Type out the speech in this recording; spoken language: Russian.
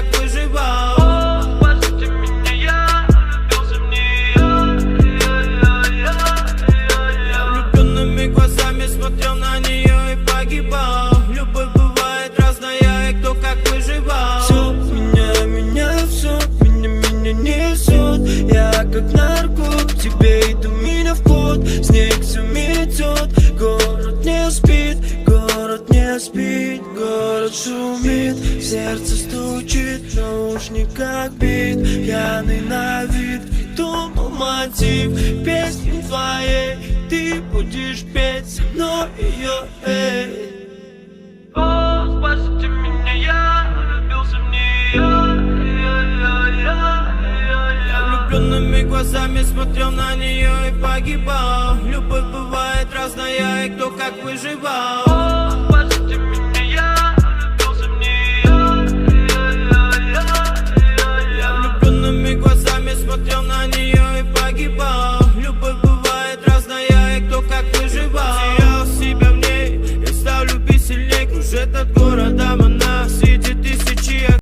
как выживал. Смотрел на нее и погибал. Любовь бывает разная, и кто как выживал. Все меня, меня, все меня, меня несет Я как наркотик тебе Город шумит, сердце стучит, в наушниках бит. Пьяный на вид, придумал мотив Песни твоей, ты будешь петь со мной ее, эй. О, спасите меня, я влюбился в нее влюбленными глазами смотрел на нее и погибал. Любовь бывает разная, и кто как выживал этот город, а монахи